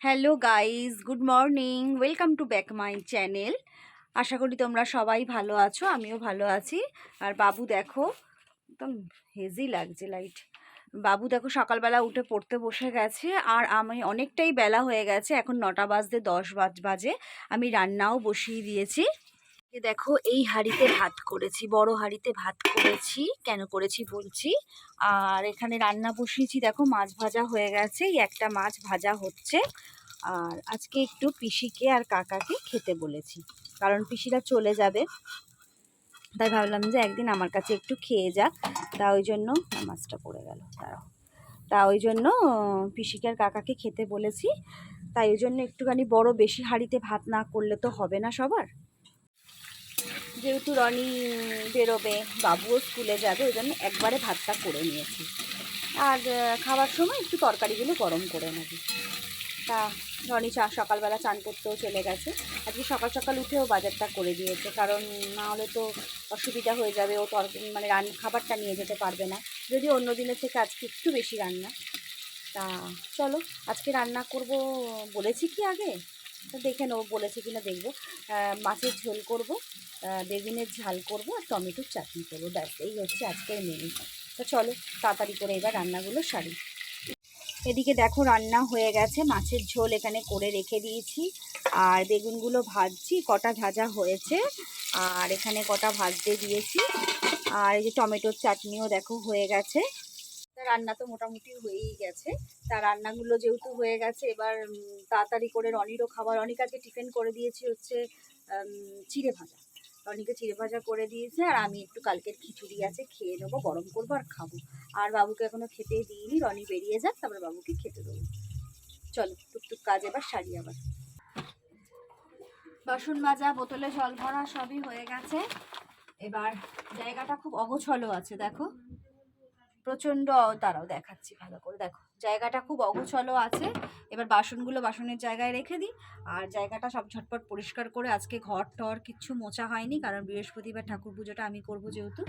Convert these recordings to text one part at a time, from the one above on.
Hello guys good morning welcome to back my channel আশা করি তোমরা সবাই ভালো আছো, আমিও ভালো আছি। আর বাবু দেখো, একদম হেজি লাগছে লাইট বাবু দেখো, সকালবেলা উঠে পড়তে বসে গেছে, আর আমি অনেকটাই বেলা হয়ে গেছে। এখন নটা বাজতে দশ বাজ, বাজে। আমি রান্নাও বসিয়ে দিয়েছি। এ দেখো, এই হাঁড়িতে ভাত করেছি, বড় হাঁড়িতে ভাত করেছি। কেন করেছি বলছি? আর এখানে রান্না বসিয়েছি, দেখো, মাছ ভাজা হয়ে গেছে, এই একটা মাছ ভাজা হচ্ছে। আর আজকে একটু পিসিকে আর কাকাকে খেতে বলেছি, কারণ পিসিরা চলে যাবে। তাই ভাবলাম যে একদিন আমার কাছে একটু খেয়ে যাক তা ওই জন্য মাছটা পড়ে গেল তারাও তা ওই জন্য পিসিকে আর কাকাকে খেতে বলেছি। তাই ওই জন্য একটুখানি বড় বেশি হাঁড়িতে ভাত না করলে তো হবে না সবার। যেহেতু রনি বেরোবে, বাবুও স্কুলে যাবে, ওই জন্য একবারে ভাতটা করে নিয়েছি। আর খাওয়ার সময় একটু তরকারিগুলো গরম করে নেবি। তা রনি চা, সকালবেলা চান করতেও চলে গেছে। আজকে সকাল সকাল উঠেও বাজারটা করে দিয়েছে, কারণ না হলে তো অসুবিধা হয়ে যাবে, ও তর মানে রান, খাবারটা নিয়ে যেতে পারবে না। যদি অন্য দিনের থেকে আজকে একটু বেশি রান্না। তা চলো, আজকে রান্না করব, বলেছি কি আগে? দেখে নেব, বলেছি কিনা দেখব। মাছের ঝোল করব। বেগুনের ঝাল করব আর টমেটোর চাটনি করব। ব্যাস, এই হচ্ছে আজকের মেনু তো চলো, তাড়াতাড়ি করে এবার রান্নাগুলো সারি। এদিকে দেখো, রান্না হয়ে গেছে। মাছের ঝোল এখানে করে রেখে দিয়েছি। আর বেগুনগুলো ভাজছি, কটা ভাজা হয়েছে। আর এখানে কটা ভাজতে দিয়েছি। আর এই যে টমেটোর চাটনিও দেখো হয়ে গেছে। রান্না তো মোটামুটি হয়েই গেছে। তা রান্নাগুলো যেহেতু হয়ে গেছে, এবার তাড়াতাড়ি করে রনিরও খাবার। রনিকে আজকে টিফিন করে দিয়েছি হচ্ছে চিড়ে ভাজা। রনিকে চিড়ে ভাজা করে দিয়েছে, আর আমি একটু কালকের খিচুড়ি আছে, খেয়ে নেব, গরম করব আর খাব। আর বাবুকে এখনও খেতে দিইনি, রনি বেরিয়ে যাক, তারপরে বাবুকে খেতে দেবো। চলো, টুকটুক কাজ এবার সারি আবার। বাসন মাজা, বোতলে জল ভরা সবই হয়ে গেছে। এবার জায়গাটা খুব অগোছলো আছে, দেখো। প্রচণ্ড তারাও দেখাচ্ছি ভালো করে। দেখো, জায়গাটা খুব অগোছলো আছে। এবার বাসনগুলো বাসনের জায়গায় রেখে দিই। আর জায়গাটা সব ঝটপট পরিষ্কার করে আজকে ঘর টর কিচ্ছু মোছা হয়নি, কারণ বৃহস্পতিবার ঠাকুর পুজোটা আমি করব যেহেতু।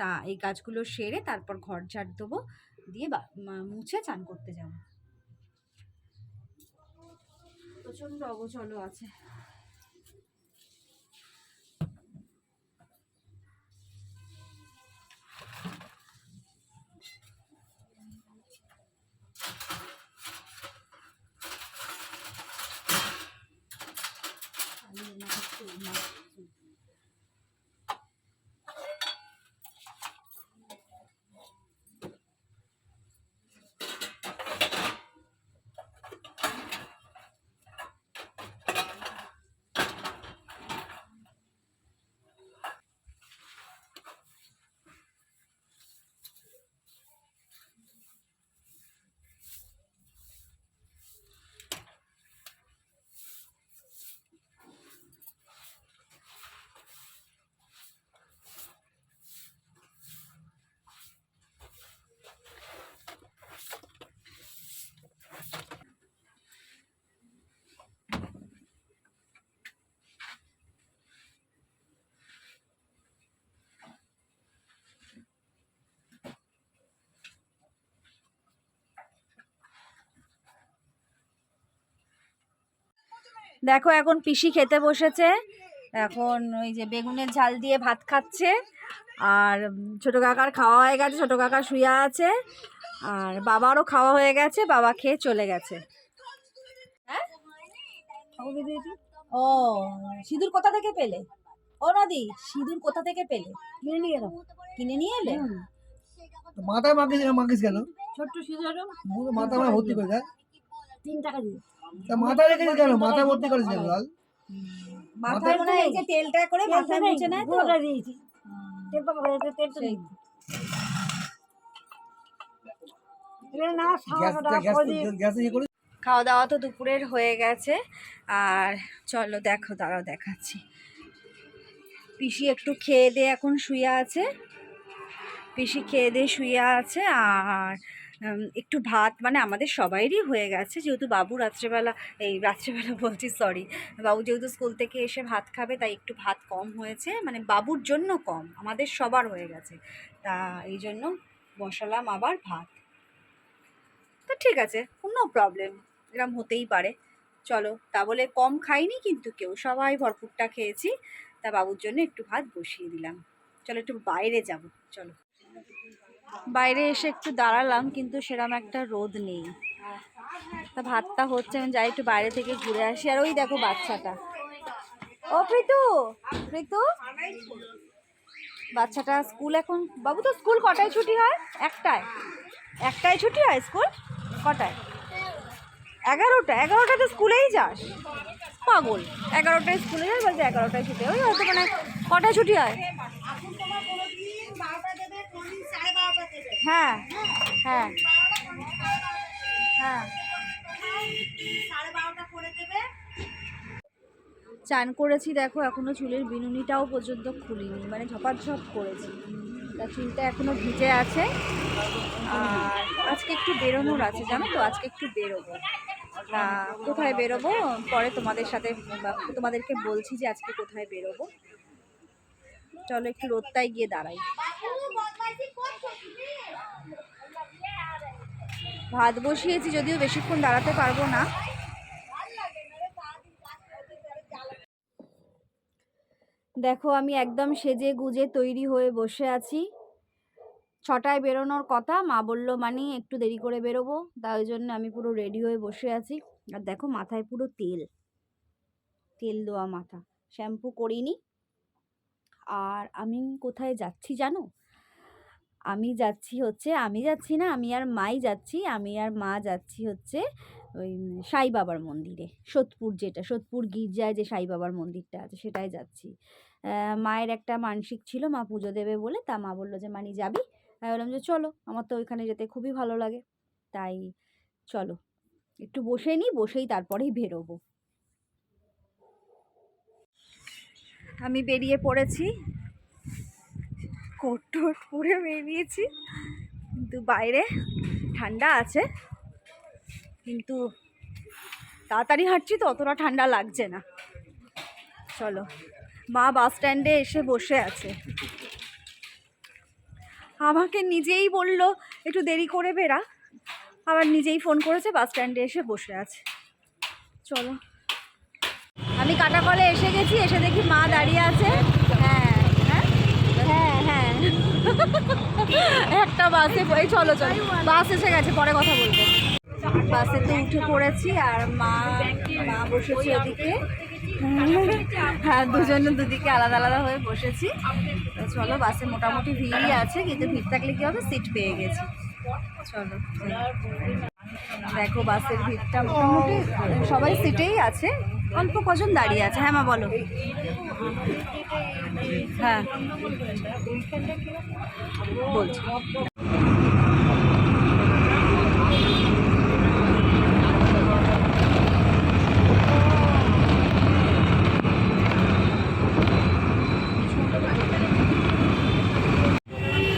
তা এই কাজগুলো সেরে তারপর ঘর ঝাড় দেবো, দিয়ে মুছে চান করতে যাব। প্রচণ্ড অগোছলো আছে আমি এনাকে একটু মাখছি। দেখো এখন পিসি খেতে বসেছে। এখন ওই যে বেগুনের ঝাল দিয়ে ভাত খাচ্ছে। আর ছোটো কাকার খাওয়া হয়ে গেছে ছোটো কাকা শুয়ে আছে। আর বাবারও খাওয়া হয়ে গেছে বাবা খেয়ে চলে গেছে। হ্যাঁ? ও সিঁদুর কোথা থেকে পেলে? ও নদী সিঁদুর কোথা থেকে পেলে? কিনে নিয়ে এলো? কিনে নিয়ে এলে? তো মাথায় মাখিস মাখিস কেন? ছোট্ট সিঁদুর মাথা ভর্তি করে তিন টাকা দিয়ে। তা রেখেছিস কেন? মাথায় ভর্তি কেন লাল? মাথায় মনে হয় যে তেলটা করে মাথায় মুছে নেয় তো? দিয়েছি তেল পাকা তেল তো খাওয়া দাওয়া তো দুপুরের হয়ে গেছে। আর চলো দেখো দাঁড়াও দেখাচ্ছি। পিসি একটু খেয়ে দিয়ে এখন শুয়ে আছে। পিসি খেয়ে দিয়ে শুয়ে আছে আর একটু ভাত মানে আমাদের সবাইরই হয়ে গেছে। যেহেতু বাবু রাত্রেবেলা, এই রাত্রেবেলা বলছি সরি বাবু যেহেতু স্কুল থেকে এসে ভাত খাবে, তাই একটু ভাত কম হয়েছে। মানে বাবুর জন্য কম, আমাদের সবার হয়ে গেছে। তা এই জন্য বসালাম আবার ভাত। তো ঠিক আছে, কোনো প্রবলেম এরকম হতেই পারে। চলো, তা বলে কম খাইনি কিন্তু কেউ, সবাই ভরপুরটা খেয়েছি। তা বাবুর জন্য একটু ভাত বসিয়ে দিলাম। চলো একটু বাইরে যাব, চলো। বাইরে এসে একটু দাঁড়ালাম, কিন্তু সেরকম একটা রোদ নেই। তা ভাতটা হচ্ছে, আমি যাই একটু বাইরে থেকে ঘুরে আসি। আর ওই দেখো বাচ্চাটা। ও প্রীতু প্রীতু? বাচ্চাটা স্কুল এখন, বাবু তো স্কুল কটায় ছুটি হয়? একটায়। একটায় ছুটি হয় স্কুল? কটায়? এগারোটা। এগারোটা তো স্কুলেই যাস। পাগল। এগারোটায় স্কুলে যাস বলছে, এগারোটায় ছুটি ওই হয়তো মানে কটায় ছুটি হয়? হ্যাঁ। হ্যাঁ। হ্যাঁ। চান করেছি দেখো, এখনও চুলের বিনুনিটাও পর্যন্ত খুলিনি মানে ঝপাঝপ করেছি। তা চুলটা এখনও ভিজে আছে। আর আজকে একটু বেরোনোর আছে, জানো তো? আজকে একটু বেরোবো। কোথায় বেরোবো? পরে তোমাদের সাথে তোমাদেরকে বলছি যে আজকে কোথায় বেরোবো। চলো একটু রোদটায় গিয়ে দাঁড়াই। ভাত বসিয়েছি, যদিও বেশিক্ষণ দাঁড়াতে পারব না। দেখো, আমি একদম সেজে গুজে তৈরি হয়ে বসে আছি। ছটায় বেরোনোর কথা, মা বলল মানে একটু দেরি করে বেরোবো। তাই জন্য আমি পুরো রেডি হয়ে বসে আছি। আর দেখো, মাথায় পুরো তেল। তেল দেওয়া মাথা। শ্যাম্পু করিনি। আর আমি কোথায় যাচ্ছি জানো? আমি যাচ্ছি হচ্ছে, আমি যাচ্ছি না, আমি আর মাই যাচ্ছি, আমি আর মা যাচ্ছি হচ্ছে ওই সাই বাবার মন্দিরে, সোদপুর যেটা, সোদপুর গির্জায় যে সাই বাবার মন্দিরটা আছে সেটাই যাচ্ছি। মায়ের একটা মানসিক ছিল, মা পুজো দেবে বলে, তা মা বলল যে, মানি যাবি? আমি বললাম যে, চলো, আমার তো ওইখানে যেতে খুবই ভালো লাগে। তাই চলো, একটু বসে নিই বসেই তারপরেই বেরোবো। আমি বেরিয়ে পড়েছি। কোট টোট পরে বেরিয়েছি কিন্তু বাইরে ঠান্ডা আছে। কিন্তু তাড়াতাড়ি হাঁটছি তো অতটা ঠান্ডা লাগছে না। চলো, মা বাস স্ট্যান্ডে এসে বসে আছে। আমাকে নিজেই বলল, একটু দেরি করে বেরা আবার নিজেই ফোন করেছে, বাস স্ট্যান্ডে এসে বসে আছে। চলো। আমি কাটা কলে এসে গেছি, এসে দেখি মা দাঁড়িয়ে আছে। হ্যাঁ হ্যাঁ হ্যাঁ। একটা বাসে এই চলো চলো। বাস এসে গেছে, পরে কথা বলব। বাসেতে উঠে পড়েছি আর মা মা বসেছি ওদিকে। হ্যাঁ দুজনে দুদিকে আলাদা আলাদা হয়ে বসেছি। চলো, বাসে মোটামুটি ভিড়ই আছে, কিন্তু ভিড় থাকলে কি হবে? সিট পেয়ে গেছি। চলো দেখো, বাসের ভিড়টা মোটামুটি, সবাই সিটেই আছে। অল্প কজন দাঁড়িয়ে আছে? হ্যাঁ মা, বলো। হ্যাঁ। বলছি।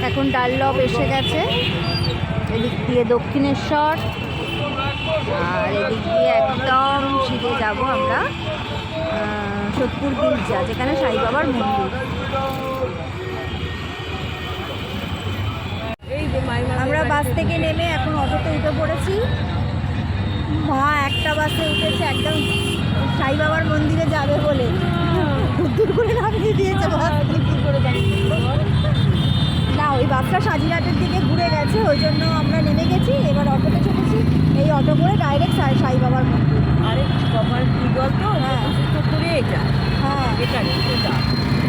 এখন ডাল্লব এসে গেছে। এদিক দিয়ে দক্ষিণেশ্বর। আর এদিক দিয়ে একদম সিধে যাব আমরা সোদপুর গির্জা যেখানে সাই বাবার মন্দির। আমরা বাস থেকে নেমে এখন অটোতে উঠে পড়েছি। মা, একটা বাসে উঠেছে, একদম সাই বাবার মন্দিরে যাবে বলে। দূর করে নামিয়ে দিয়েছে বাস। না ওই বাসটা সাজিরাটের দিকে ঘুরে গেছে ওই জন্য আমরা নেমে গেছি। এবার অটোতে চলেছি এই অটো করে ডাইরেক্ট সাই সাই বাবার মন্দির। আরে বাবার কি বলতো হ্যাঁ। দুশো করে এটা? হ্যাঁ। এটা এটা।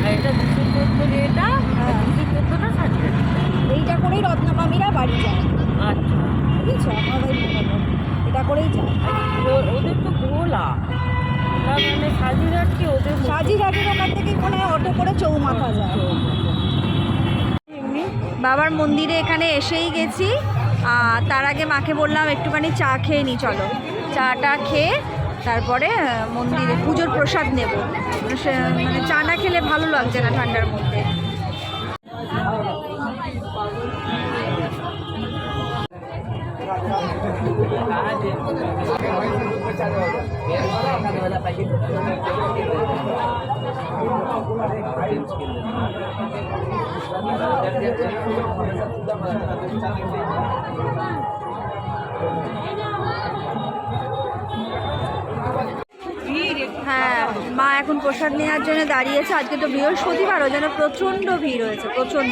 আর এটা দুশো চোদ্দোরে এটা? হ্যাঁ। দুশো চোদ্দোটা এইটা করেই রত্নমামিরা বাড়ি যায়। আচ্ছা। বুঝেছ? ওই এটা করেই যায়। ওদের তো গোলা। মানে সাজিরাটকে ওদের সাজিরহাটের ওখান থেকে মনে হয় অটো করে চৌমাথা যায়। বাবার মন্দিরে এখানে এসেই গেছি। তার আগে মাকে বললাম, একটুখানি চা খেয়ে নি, চলো। চাটা খেয়ে তারপরে মন্দিরে পুজোর প্রসাদ নেব। মানে মানে চা না খেলে ভালো লাগছে না ঠান্ডার মধ্যে। হ্যাঁ মা এখন প্রসাদ নেওয়ার জন্য দাঁড়িয়েছে। আজকে তো বৃহস্পতিবারও যেন প্রচণ্ড ভিড় হয়েছে প্রচণ্ড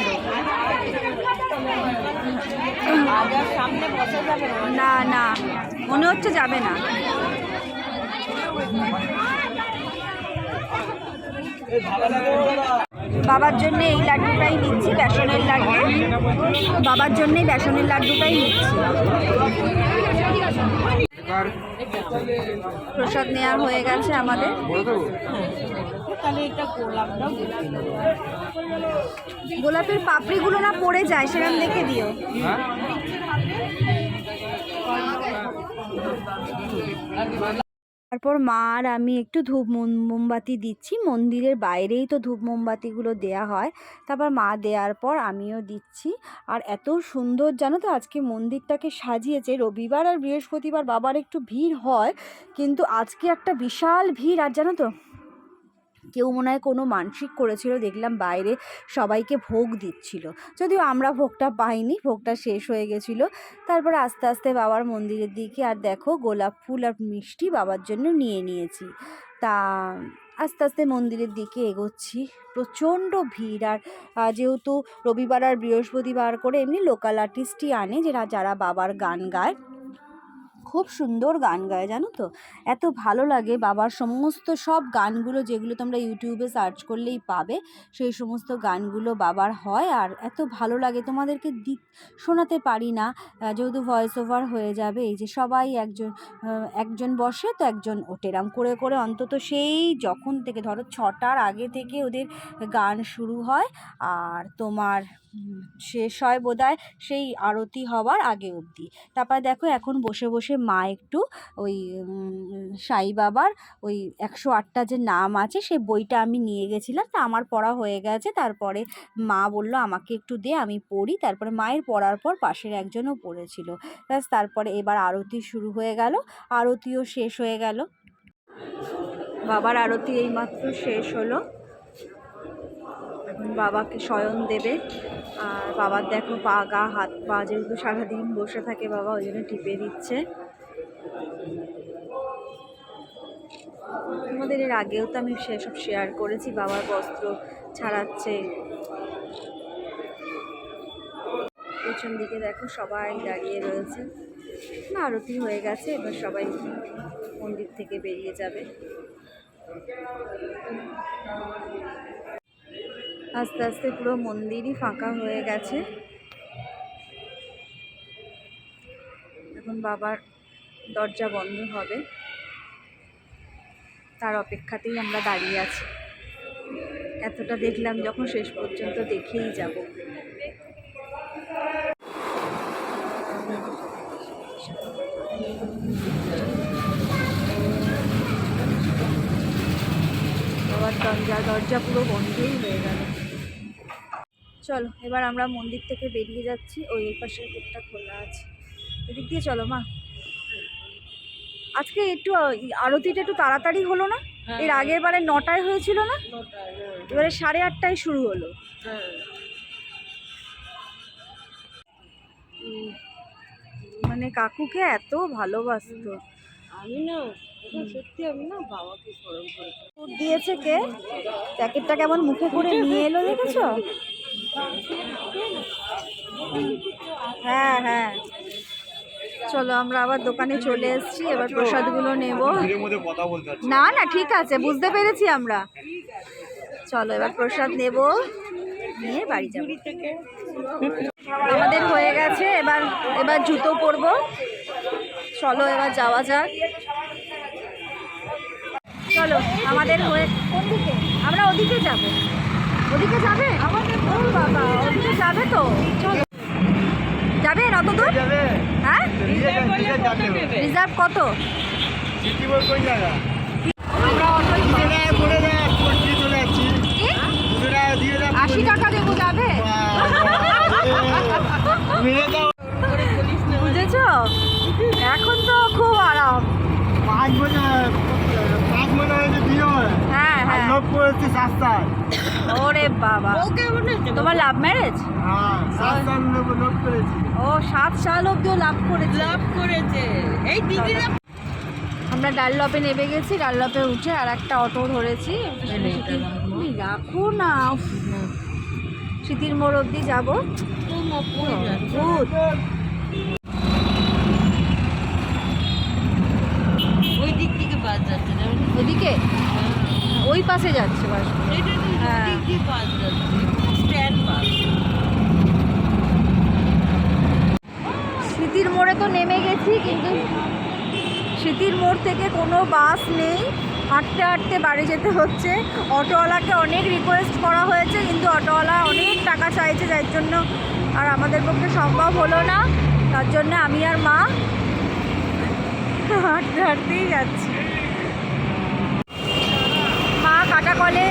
না না। মনে হচ্ছে যাবে না। বাবার জন্য এই লাড্ডুটাই নিচ্ছি বেসনের লাড্ডু। বাবার জন্যই বেসনের লাড্ডুটাই নিচ্ছি। প্রসাদ নেওয়া হয়ে গেছে আমাদের। তাহলে এটা গোলাপটাও গোলাপের পাপড়িগুলো না পড়ে যায় সেরকম দেখে দিও। তারপর মা আর আমি একটু ধূপ মোম- মোমবাতি দিচ্ছি। মন্দিরের বাইরেই তো ধূপ মোমবাতিগুলো দেয়া হয়। তারপর মা দেওয়ার পর আমিও দিচ্ছি। আর এত সুন্দর জানো তো, আজকে মন্দিরটাকে সাজিয়েছে। রবিবার আর বৃহস্পতিবার বাবার একটু ভিড় হয়, কিন্তু আজকে একটা বিশাল ভিড়। আর জানো তো কেউ মনে হয় কোনো মানসিক করেছিল, দেখলাম বাইরে সবাইকে ভোগ দিচ্ছিল। যদিও আমরা ভোগটা পাইনি, ভোগটা শেষ হয়ে গেছিল। তারপর আস্তে আস্তে বাবার মন্দিরের দিকে, আর দেখো গোলাপ ফুল আর মিষ্টি বাবার জন্য নিয়ে নিয়েছি। তা আস্তে আস্তে মন্দিরের দিকে এগোচ্ছি। প্রচণ্ড ভিড়, আর যেহেতু রবিবার আর বৃহস্পতিবার করে এমনি লোকাল আর্টিস্টই আনে, যারা যারা বাবার গান গায়। খুব সুন্দর গান গায়, জানো তো? এত ভালো লাগে বাবার সমস্ত সব গানগুলো যেগুলো তোমরা ইউটিউবে সার্চ করলেই পাবে, সেই সমস্ত গানগুলো বাবার হয় আর এত ভালো লাগে। তোমাদেরকে দি, শোনাতে পারি না। যেহেতু ভয়েস ওভার হয়ে যাবে, এই যে সবাই একজন একজন বসে তো একজন ওঠে। এরম করে করে অন্তত সেই যখন থেকে, ধরো ছটার আগে থেকে ওদের গান শুরু হয় আর তোমার শেষ হয় বোধহয় সেই আরতি হওয়ার আগে অবধি। তারপর দেখো এখন বসে বসে মা একটু ওই সাই বাবার ওই একশো আটটা যে নাম আছে সেই বইটা আমি নিয়ে গেছিলাম। তা আমার পড়া হয়ে গেছে। তারপরে মা বলল, আমাকে একটু দে, আমি পড়ি। তারপরে মায়ের পড়ার পর পাশের একজনও পড়েছিল। ব্যাস, তারপরে এবার আরতি শুরু হয়ে গেল। আরতিও শেষ হয়ে গেল। বাবার আরতি এইমাত্র শেষ হলো। বাবাকে শয়ন দেবে। আর বাবার দেখো পা, গা, হাত পা যেহেতু সারাদিন বসে থাকে বাবা, ওই জন্য টিপে দিচ্ছে। তোমাদের এর আগেও তো আমি সেসব শেয়ার করেছি, বাবার বস্ত্র ছাড়াচ্ছে। পেছন দিকে দেখো সবাই দাঁড়িয়ে রয়েছে। আরতি হয়ে গেছে, এবার সবাই মন্দির থেকে বেরিয়ে যাবে। আস্তে আস্তে পুরো মন্দিরই ফাঁকা হয়ে গেছে। এখন বাবার দরজা বন্ধ হবে। তার অপেক্ষাতেই আমরা দাঁড়িয়ে আছি। এতটা দেখলাম যখন শেষ পর্যন্ত দেখেই যাব। বাবার দরজা দরজা পুরো বন্ধই হয়ে গেল। চলো, এবার আমরা মন্দির থেকে বেরিয়ে যাচ্ছি। ওই পাশের গেটটা খোলা আছে। এদিক দিয়ে চলো মা। আজকে একটু আরতিটা একটু তাড়াতাড়ি হলো না? এর আগের বারে নটায় হয়েছিল না? হ্যাঁ, এবারে সাড়ে আটটায় শুরু হলো। হ্যাঁ। মানে কাকুকে এত ভালোবাসতো। আমি না সত্যি আমি না বাবাকে স্মরণ করেছি দিয়েছে কে? প্যাকেটটা কেমন মুখে করে নিয়ে এলো দেখেছ? হ্যাঁ হ্যাঁ। চলো আমরা আবার দোকানে চলে এসেছি এবার প্রসাদগুলো নেব। না। না ঠিক আছে বুঝতে পেরেছি আমরা। চলো এবার প্রসাদ নেব নিয়ে বাড়ি যাব। আমাদের হয়ে গেছে এবার এবার জুতো পরবো। চলো এবার যাওয়া যাক। চলো আমাদের হয়ে আমরা ওদিকে যাব। ওদিকে যাবে? আমাদের বাবা ওদিকে যাবে তো। চলো যাবে অত দূর? হ্যাঁ রিজার্ভ কত? আশি টাকা দেবো যাবে? বুঝেছ? এখন তো খুব আরাম। পাঁচ বছর পাঁচ হয়েছে বিয়ে হ্যাঁ। হ্যাঁ লোক করেছে রাস্তায় ওরে বাবা। ওকে তোমার লাভ ম্যারেজ হ্যাঁ ও সাত সাল অব্দিও লাভ করেছে। লাভ করেছে। এই দিদিরা আমরা ডাল্লপে নেমে গেছি ডাল্লপে উঠে আর একটা অটো ধরেছি। রাখো না স্মৃতির মোড় অবধি যাব। ওই দিক থেকে বাস যাচ্ছে ওদিকে? ওই পাশে যাচ্ছে বাস। স্মৃতির মোড়ে তো নেমে গেছি, কিন্তু স্মৃতির মোড় থেকে কোনো বাস নেই। হাঁটতে হাঁটতে বাড়ি যেতে হচ্ছে। অটোওয়ালাকে অনেক রিকোয়েস্ট করা হয়েছে, কিন্তু অটোওয়ালা অনেক টাকা চাইছে, যার জন্য আর আমাদের পক্ষে সম্ভব হলো না। তার জন্য আমি আর মা হাঁটতে হাঁটতেই যাচ্ছি। মা কাটাকলে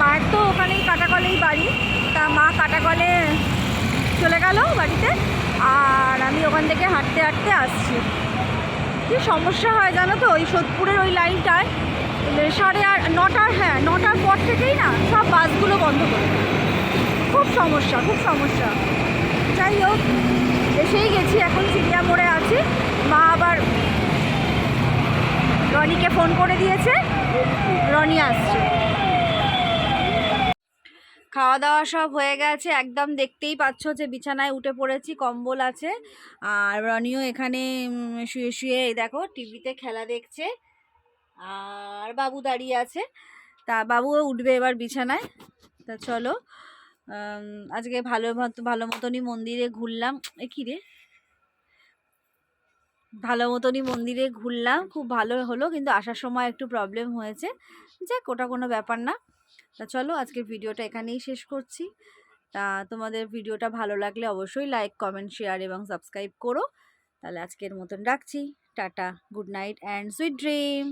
মায়ের তো ওখানেই কাটাকলেই বাড়ি তা মা কাটাকলে চলে গেল বাড়িতে, আর আমি ওখান থেকে হাঁটতে হাঁটতে আসছি। কি সমস্যা হয় জানো তো? ওই সোদপুরের ওই লাইনটায় সাড়ে আট, নটার হ্যাঁ নটার পর থেকেই না সব বাসগুলো বন্ধ করে খুব সমস্যা খুব সমস্যা। যাই হোক, এসেই গেছি এখন, চিড়িয়া মোড়ে আছি। মা আবার রনিকে ফোন করে দিয়েছে। রনি আসছে। খাওয়া দাওয়া সব হয়ে গেছে। একদম দেখতেই পাচ্ছ যে বিছানায় উঠে পড়েছি, কম্বল আছে। আর রনিও এখানে শুয়ে শুয়ে দেখো টিভিতে খেলা দেখছে। আর বাবু দাঁড়িয়ে আছে। তা বাবুও উঠবে এবার বিছানায়। তা চলো আজকে ভালো ভালো মতনই মন্দিরে ঘুরলাম। এ কী রে? ভালো মতনই মন্দিরে ঘুরলাম। খুব ভালো হলো, কিন্তু আসার সময় একটু প্রবলেম হয়েছে। যাক, ওটা কোনো ব্যাপার না। তা চলো আজকের ভিডিওটা এখানেই শেষ করছি। তা তোমাদের ভিডিওটা ভালো লাগলে অবশ্যই লাইক কমেন্ট শেয়ার এবং সাবস্ক্রাইব করো। তাহলে আজকের মতন রাখছি। Tata good night and sweet dream